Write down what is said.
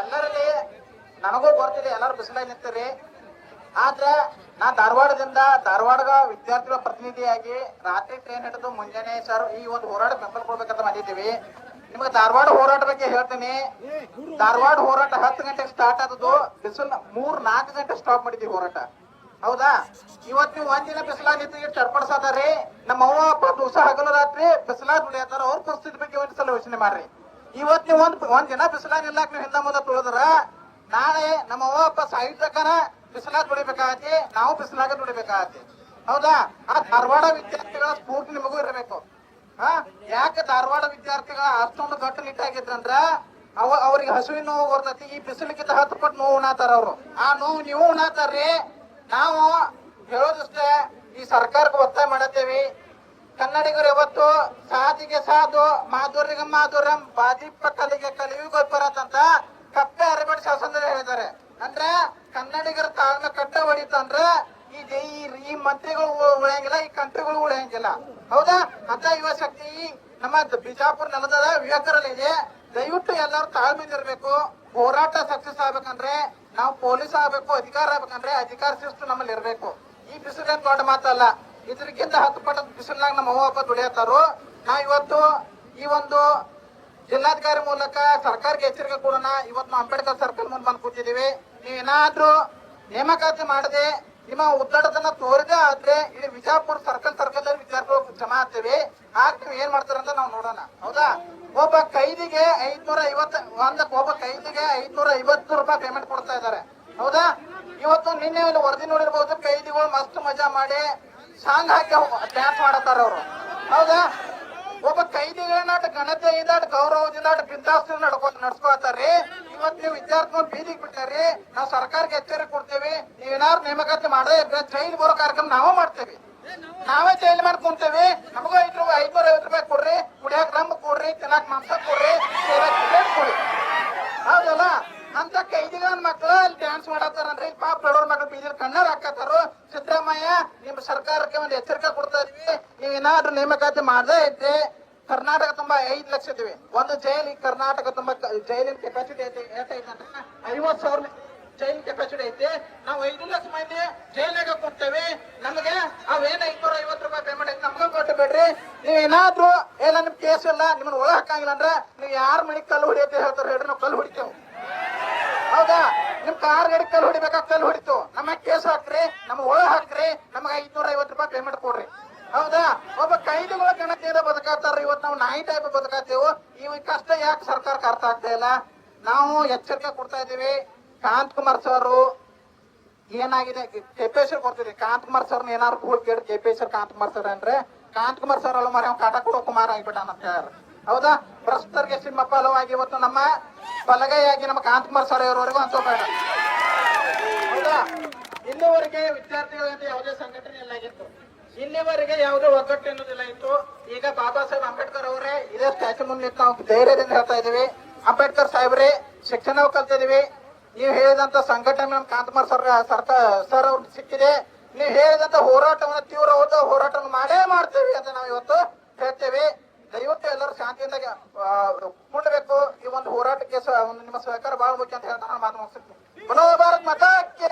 ಎಲ್ಲರಲ್ಲಿ ನನಗೂ ಗೊತ್ತಿದೆ, ಎಲ್ಲರೂ ಬಿಸಿಲಾಗಿ ನಿಂತೀರಿ ಆದ್ರೆ ನಾ ಧಾರವಾಡದಿಂದ, ಧಾರವಾಡದ ವಿದ್ಯಾರ್ಥಿಗಳ ಪ್ರತಿನಿಧಿಯಾಗಿ ರಾತ್ರಿ ಟ್ರೈನ್ ಹಿಡಿದು ಮುಂಜಾನೆ ಸರ್ ಈ ಒಂದು ಹೋರಾಟ ಬೆಂಬಲ ಕೊಡ್ಬೇಕಂತ ಮಾಡಿದ್ದೀವಿ ನಿಮಗೆ ಧಾರವಾಡ ಹೋರಾಟ ಬಗ್ಗೆ ಹೇಳ್ತೀನಿ. ಧಾರವಾಡ ಹೋರಾಟ ಹತ್ತು ಗಂಟೆಗೆ ಸ್ಟಾರ್ಟ್ ಆದದ್ದು ಬಿಸಿಲು ಮೂರ್ ನಾಲ್ಕು ಗಂಟೆ ಸ್ಟಾಪ್ ಮಾಡಿದ್ದೀವಿ ಹೋರಾಟ. ಹೌದಾ? ಇವತ್ತು ನೀವು ಒಂದಿನ ಬಿಸಿಲಾಗ ನಿಂತು ಚಡ್ಪಡಿಸದಾರಿ ನಮ್ಮ ಅವ್ವ ದಿವಸ ಹಗಲು ರಾತ್ರಿ ಬಿಸಿಲಾಗ ದುಡಿಯತ್ತಾರ ಅವ್ರ ಪರಿಸ್ಥಿತಿ ಬಗ್ಗೆ ಒಂದ್ಸಲ ಯೋಚನೆ ಮಾಡ್ರಿ. ಇವತ್ತು ನೀವು ಒಂದ್ ಒಂದ್ ದಿನ ಬಿಸಿಲಾಗ ನಿಲ್ಲಾಕ ನೀವು ಹಿಂದ ಮುಂದೆ ತುಳಿದ್ರ ನಾಳೆ ನಮ್ಮ ಅವ್ವ ಅಪ್ಪ ಸಾಹಿತ್ಯಕನ ಬಿಸಿಲಾಗ ದುಡಿಬೇಕಾಗತ್ತೆ, ನಾವು ಬಿಸಿಲಾಗ ದುಡಿಬೇಕಾಗತಿ ಹೌದಾ? ಆ ಧಾರವಾಡ ವಿದ್ಯಾರ್ಥಿಗಳ ಸ್ಫೂರ್ತಿ ನಿಮಗೂ ಇರಬೇಕು. ಹಾ ಯಾಕೆ ಧಾರವಾಡ ವಿದ್ಯಾರ್ಥಿಗಳ ಅಷ್ಟೊಂದು ದೊಡ್ಡ ನಿಟ್ಟಾಗಿದ್ರಂದ್ರ, ಅವ ಅವ್ರಿಗೆ ಹಸುವಿನ ನೋವು ಬರ್ತೈತಿ, ಈ ಬಿಸಿಲಿಗಿಂತ ಹತ್ತು ಪಟ್ಟು ನೋವು ಉಣಾತಾರ ಅವರು. ಆ ನೋವು ನೀವು ಉಣಾತಾರ್ರಿ, ನಾವು ಹೇಳೋದಷ್ಟೇ, ಈ ಸರ್ಕಾರಕ್ಕೆ ಒತ್ತಾಯ ಮಾಡತ್ತೇವಿ ಕನ್ನಡಿಗರು ಯಾವತ್ತು ಸಾಧಿಗೆ ಸಾಧು ಮಾಧುರ್ಯಗೆ ಮಾಧುರಂ ಬಾದಿಪ್ಪ ಕಲಿಗೆ ಕಲಿಯು ಗೊಬ್ಬರತ್ ಅಂತ ಕಪ್ಪೆ ಅರಬೇಡಿ ಶಾಸನ ಹೇಳಿದ್ದಾರೆ. ಅಂದ್ರೆ ಕನ್ನಡಿಗರ ತಾಳ್ಮೆ ಕಟ್ಟ ಹೊಡಿತಂದ್ರ ಈ ಈ- ಮಂತ್ರಿಗಳು ಉಳಿಯಂಗಿಲ್ಲ, ಈ ಕಂಟ್ರಿಗಳು ಉಳಿಯಂಗಿಲ್ಲ. ಹೌದಾ? ಅಂತ ಯುವ ಶಕ್ತಿ ನಮ್ಮ ಬಿಜಾಪುರ ನೆಲದ ಯುವಕರಲ್ಲಿ ಇದೆ. ದಯವಿಟ್ಟು ಎಲ್ಲರೂ ತಾಳ್ಮೆ ಇರಬೇಕು. ಹೋರಾಟ ಸಕ್ಸಸ್ ಆಗ್ಬೇಕಂದ್ರೆ ನಾವು ಪೊಲೀಸ್ ಆಗ್ಬೇಕು, ಅಧಿಕಾರ ಆಗ್ಬೇಕಂದ್ರೆ ಅಧಿಕಾರ ಶಿಸ್ತು ನಮ್ಮಲ್ಲಿ ಇರಬೇಕು. ಈ ಬಿಸಿಲು ದೊಡ್ಡ ಮಾತಲ್ಲ. ಇದ್ರಕ್ಕಿಂತ ಹತ್ತು ಪಟ್ಟದ ಬಿಸಿಲಿನಾಗ ನಮ್ಮ ಅವ್ವ ಅಪ್ಪ ದುಡಿಯತ್ತಾರು, ನಾ ಇವತ್ತು ಈ ಒಂದು ಜಿಲ್ಲಾಧಿಕಾರಿ ಮೂಲಕ ಸರ್ಕಾರಕ್ಕೆ ಎಚ್ಚರಿಕೆ ಕೊಡೋಣ. ಇವತ್ತು ನಾವು ಅಂಬೇಡ್ಕರ್ ಸರ್ಕಲ್ ಮುಂದೆ ಬಂದು ಕೂತಿದೀವಿ ನೀವೇನಾದ್ರೂ ನೇಮಕಾತಿ ಮಾಡದೆ, ನಿಮ್ಮ ಉದ್ದಡತನ ತೋರಿದೆ ಆದ್ರೆ ಇಲ್ಲಿ ವಿಜಾಪುರ ಸರ್ಕಲ್ ಸರ್ಕಲ್ ಅಲ್ಲಿ ವಿದ್ಯಾರ್ಥಿಗಳು ಜಮಾ ಆಗ್ತೇವೆ. ಆಗ ನೀವು ಏನ್ ಮಾಡ್ತಾರಂತ ನಾವು ನೋಡೋಣ. ಹೌದಾ? ಒಬ್ಬ ಕೈದಿಗೆ ಐದ್ನೂರ ಐವತ್ತ ಒಂದಕ್ಕೆ ಒಬ್ಬ ಕೈದಿಗೆ ಐದ್ನೂರ ಐವತ್ತು ರೂಪಾಯಿ ಪೇಮೆಂಟ್ ಕೊಡ್ತಾ ಇದ್ದಾರೆ. ಹೌದಾ? ಇವತ್ತು ನಿನ್ನೆ ಇಲ್ಲಿ ವರದಿ ನೋಡಿರ್ಬೋದು, ಕೈದಿಗಳು ಮಸ್ತ್ ಮಜಾ ಮಾಡಿ ಸಾಂಗ್ ಹಾಕಿ ಡ್ಯಾನ್ಸ್ ಮಾಡತ್ತಾರ ಅವರು. ಹೌದಾ? ಒಬ್ಬ ಕೈದಿಗಳನ್ನ ಘನತೆ ಇದಾಟ ಗೌರವದಿಂದ ಬಿಂದಾಸ್ತಿ ನಡ್ಕೊ ನಡ್ಸ್ಕೊತಾರ್ರಿ ಇವತ್ ನೀವು ವಿದ್ಯಾರ್ಥಿಗಳು ಬೀದಿಗೆ ಬಿಟ್ಟಾರಿ ನಾವು ಸರ್ಕಾರಕ್ಕೆ ಎಚ್ಚರಿಕೆ ಕೊಡ್ತೇವೆ. ನೀವೇನಾರು ನೇಮಕಾತಿ ಮಾಡದೇ ಇದ್ರೆ ಜೈಲ್ ಬರೋ ಕಾರ್ಯಕ್ರಮ ನಾವೇ ಮಾಡ್ತೇವೆ. ನಾವೇ ಜೈಲ್ ಮಾಡಿ ಕುಂತೇವಿ. ನಮಗೂ ಐದು ರೂಪಾಯಿ, ಐದ್ನೂರ ಐವತ್ತು ರೂಪಾಯಿ ಕೊಡ್ರಿ. ಕುಡಿಯಕ್ ರಮ್ಮ ಕೊಡ್ರಿ, ತಿನ್ನಕ್ ಮಾಂಸ ಕೊಡ್ರಿ. ಕೊಡಿ. ಹೌದಲ್ಲ? ಅಂತ ಕೈದಿಗಳ ಮಕ್ಳು ಅಲ್ಲಿ ಡ್ಯಾನ್ಸ್ ಮಾಡತ್ತಾರನ್ರಿ. ಪಾಪ ಬಡವ್ರ ಮಕ್ಳು ಬೀದಿ ಕಣ್ಣಾರ ಹಾಕತ್ತಾರು. ಸಿದ್ದರಾಮಯ್ಯ, ನಿಮ್ಮ ಸರ್ಕಾರಕ್ಕೆ ಒಂದು ಎಚ್ಚರಿಕೆ ಕೊಡ್ತಾ ಇದೀವಿ. ನೀವು ಏನಾದ್ರೂ ನೇಮಕಾತಿ ಮಾಡದೇ ಇದ್ರೆ ಕರ್ನಾಟಕ ತುಂಬಾ ಐದು ಲಕ್ಷ ಇದ್ದೀವಿ. ಒಂದು ಜೈಲ್ ಕರ್ನಾಟಕ ತುಂಬಾ ಜೈಲಿನ ಕೆಪಾಸಿಟಿ ಐತೆ ಐವತ್ ಸಾವಿರ ಜೈಲ್ ಕೆಪಾಸಿಟಿ ಐತೆ. ನಾವು ಐದು ಲಕ್ಷ ಮಂದಿ ಜೈಲಾಗ ಕೊಡ್ತೇವೆ. ನಮಗೆ ಅವೇನ ಐನೂರ ಐವತ್ತು ರೂಪಾಯಿ ಪೇಮೆಂಟ್ ಐತೆ, ನಮ್ಗೆ ಕೊಟ್ಟು ಬೇಡ್ರಿ. ನೀವು ಏನಾದ್ರೂ ಏನ ನಿಮ್ ಕೇಸ್ ಇಲ್ಲ ನಿಮ್ಮನ್ನ ಒಳ ಹಾಕಂಗಿಲ್ಲ ಅಂದ್ರೆ ನೀವು ಯಾರ ಮನೆಗೆ ಕಲ್ಲು ಹೊಡಿಯತ್ತೆ ಹೇಳ್ತಾರೆ ಹೇಳ್ರಿ, ನಾವು ಕಲ್ಲು ಹೊಡಿತೇವೆ. ಹೌದಾ? ನಿಮ್ ಕಾರ್ ಗಡಿ ಕಲ್ ಹೊಡಿಬೇಕಾ? ಕಲ್ ಹೊಡಿತು. ನಮ್ಮ ಕೇಸ್ ಹಾಕ್ರಿ, ನಮ್ಮ ಒಳ ಹಾಕ್ರಿ, ನಮಗೆ ಐದ್ನೂರ ಐವತ್ತು ರೂಪಾಯಿ ಪೇಮೆಂಟ್ ಕೊಡ್ರಿ. ಹೌದಾ? ಒಬ್ಬ ಕೈದಿಗಳ ಗಣತಿಯಿಂದ ಬದುಕಾತಾರ ಇವತ್ತು ನಾವು ನಾಯಿ ಟೈಪ್ ಬದುಕಾತೇವು ಇವ್ ಕಷ್ಟ ಯಾಕೆ ಸರ್ಕಾರಕ್ಕೆ ಅರ್ಥ ಆಗ್ತಾ ಇಲ್ಲ? ನಾವು ಎಚ್ಚರಿಕೆ ಕೊಡ್ತಾ ಇದೀವಿ ಕಾಂತ್ ಕುಮಾರ್ ಸರ್ ಏನಾಗಿದೆ? ಕೆಪೇಶ್ವರ್ ಕೊಡ್ತೀವಿ ಕಾಂತ್ ಕುಮಾರ್ ಸರ್ ಏನಾರು ಕೂಡ್ ಕೇಳಿ ಕೆಪೇಶ್ವರ್ ಕಾಂತ್ ಕುಮಾರ್ ಸರ್ ಅಂದ್ರೆ, ಕಾಂತ್ ಕುಮಾರ್ ಸರ್ ಅಲ್ಲ ಮರ ಕಾಟ ಕುಮಾರ್ ಆಗ್ಬಿಟ್ಟ ಅಂತ ಹೌದಾ? ಪ್ರಸ್ತುತರಿಗೆ ನಿಮ್ಮ ಫಲವಾಗಿ ಇವತ್ತು ನಮ್ಮ ಬಲಗೈಯಾಗಿ ನಮ್ಮ ಕಾಂತಕುಮಾರ್ ಸರ್ ಇವರವರೆಗೂ ಅಂತ ಹೌದಾ? ಇಲ್ಲಿವರೆಗೆ ವಿದ್ಯಾರ್ಥಿಗಳಂತ ಯಾವುದೇ ಸಂಘಟನೆ ಇಲ್ಲ ಆಗಿತ್ತು. ಇಲ್ಲಿವರೆಗೆ ಯಾವುದೇ ಒಗ್ಗಟ್ಟು ಎನ್ನುವುದಿಲ್ಲ ಇತ್ತು. ಈಗ ಬಾಬಾ ಸಾಹೇಬ್ ಅಂಬೇಡ್ಕರ್ ಅವರೇ ಇದೇ ಸ್ಟ್ಯಾಚು ಮುಂದೆ ನಾವು ಧೈರ್ಯದಿಂದ ಹೇಳ್ತಾ ಇದೀವಿ ಅಂಬೇಡ್ಕರ್ ಸಾಹೇಬ್ರೆ, ಶಿಕ್ಷಣ ಕಲ್ತಿದೀವಿ ನೀವು ಹೇಳಿದಂತ ಸಂಘಟನೆ ನಮ್ಮ ಕಾಂತಮಾರ್ ಸರ್ ಸರ್ಕಾರ ಸರ್ ಅವ್ರು ಸಿಕ್ಕಿದೆ. ನೀವು ಹೇಳಿದಂತ ಹೋರಾಟವನ್ನು ತೀವ್ರವಾದ ಹೋರಾಟವನ್ನು ಮಾಡೇ ಮಾಡ್ತೀವಿ ಅಂತ ನಾವು ಇವತ್ತು ಹೇಳ್ತೇವೆ ದಯವಿಟ್ಟು ಎಲ್ಲರೂ ಶಾಂತಿಯಿಂದ ಆ, ಮುಂಡಬೇಕು ಈ ಒಂದು ಹೋರಾಟಕ್ಕೆ ಸ- ಒಂದು ನಿಮ್ಮ ಸಹಕಾರ ಬಹಳ ಮುಖ್ಯ ಅಂತ ಹೇಳ್ತಾರೆ ನಾನು ಮಾತು ಮುಗಿಸ್ತೀನಿ ಬಲೋ ಭಾರತ್ ಮಾತಾಕ್ಕೆ.